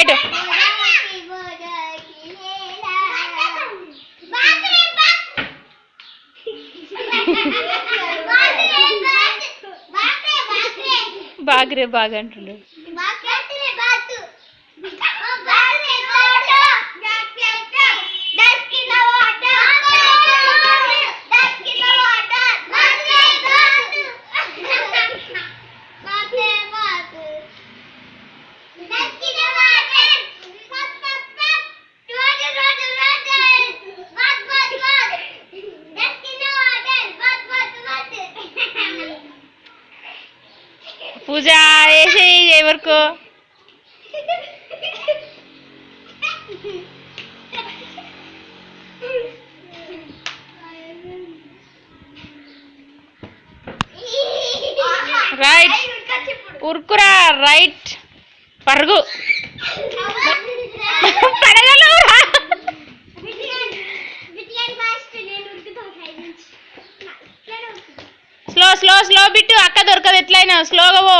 బయట. బాగ్రే బాగా అంటుండు. పూజ వేసి ఎవరికో రైట్ ఉరుకురా రైట్ పరుగు. పడగలవురా? స్లో స్లో స్లో బిట్టు అక్క దొరకదు ఎట్లయినా స్లోగా పో.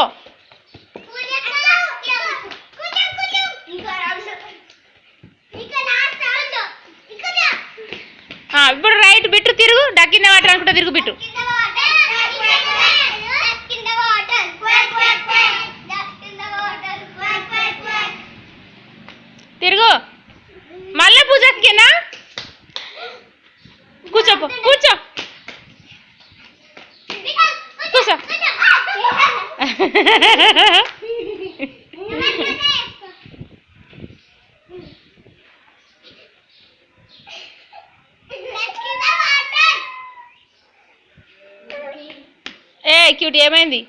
ఇప్పుడు రైట్ బిట్టు తిరుగు డక్కింద వాటర్ అనుకుంటా తిరుగు బిట్టు. ఏ క్యూట్ ఏమైంది?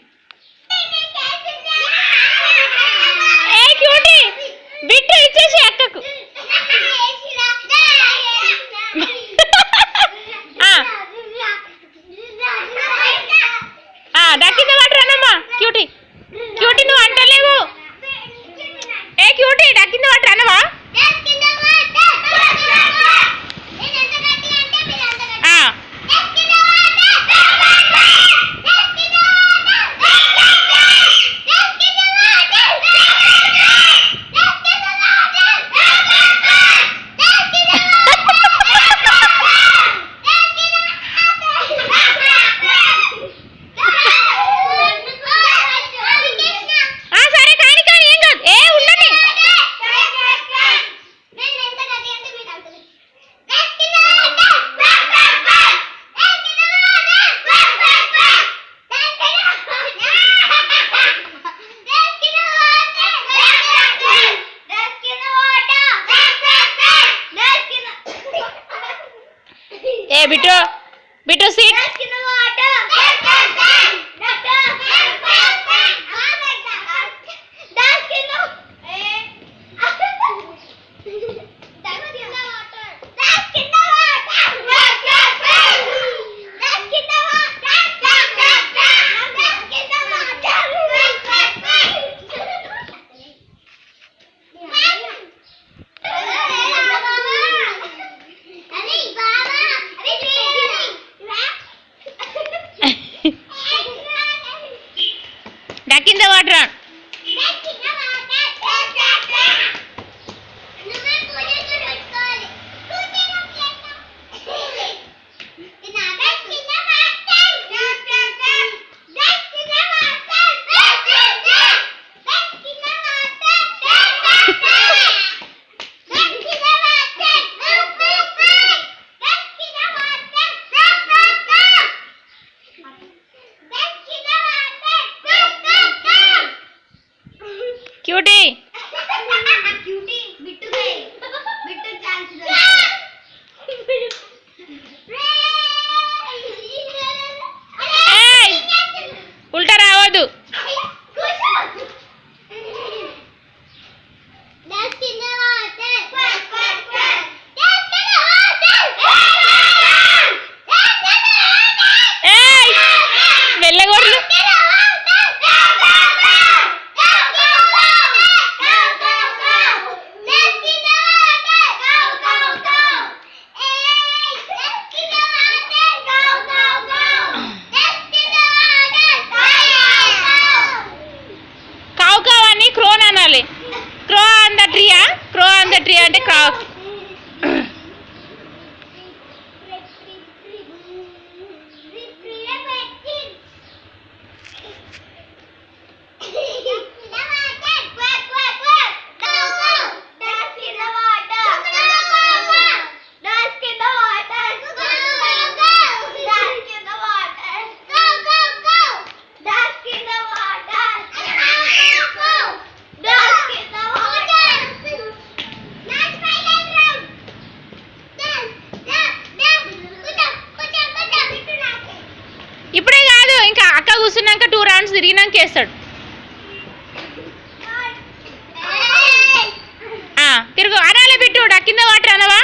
ఆ, తిరుగు. అనాలే బిట్టు డా కింద వాటర్ అనవా?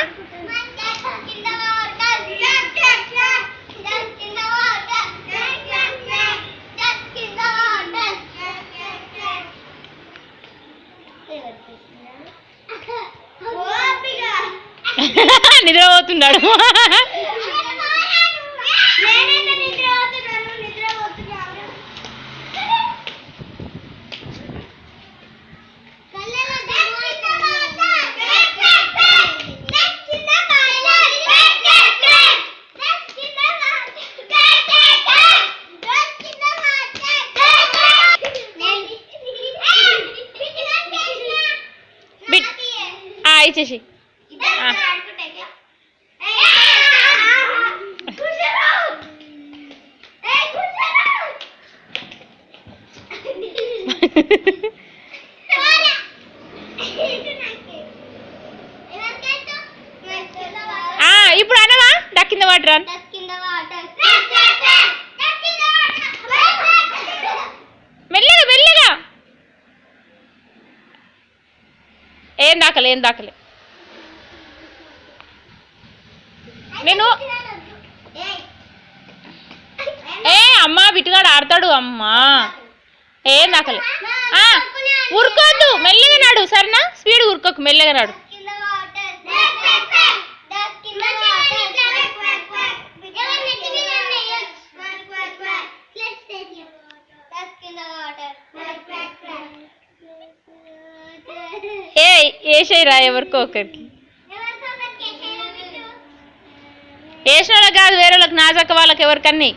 నిద్ర ఆ, ఇచ్చేసి ఆ. ఆ, ఇప్పుడు అనవా డా కింద వాటర్ అన్ మెల్లగా మెల్లగా ఏం దాకలే ఏం దాకలే నేను ఏ అమ్మా బిట్టుగాడు ఆడతాడు అమ్మా. ఏ నాకలే. ఉరుకోద్దు మెల్లగా నాడు సరేనా? స్పీడ్ ఉరుకోకు మెల్లగా నాడు. ఏ చేయరా ఎవరికో ఒకరికి. వేసిన వాళ్ళకి కాదు వేరే వాళ్ళకి నాజక్క వాళ్ళకి ఎవరికన్నీ.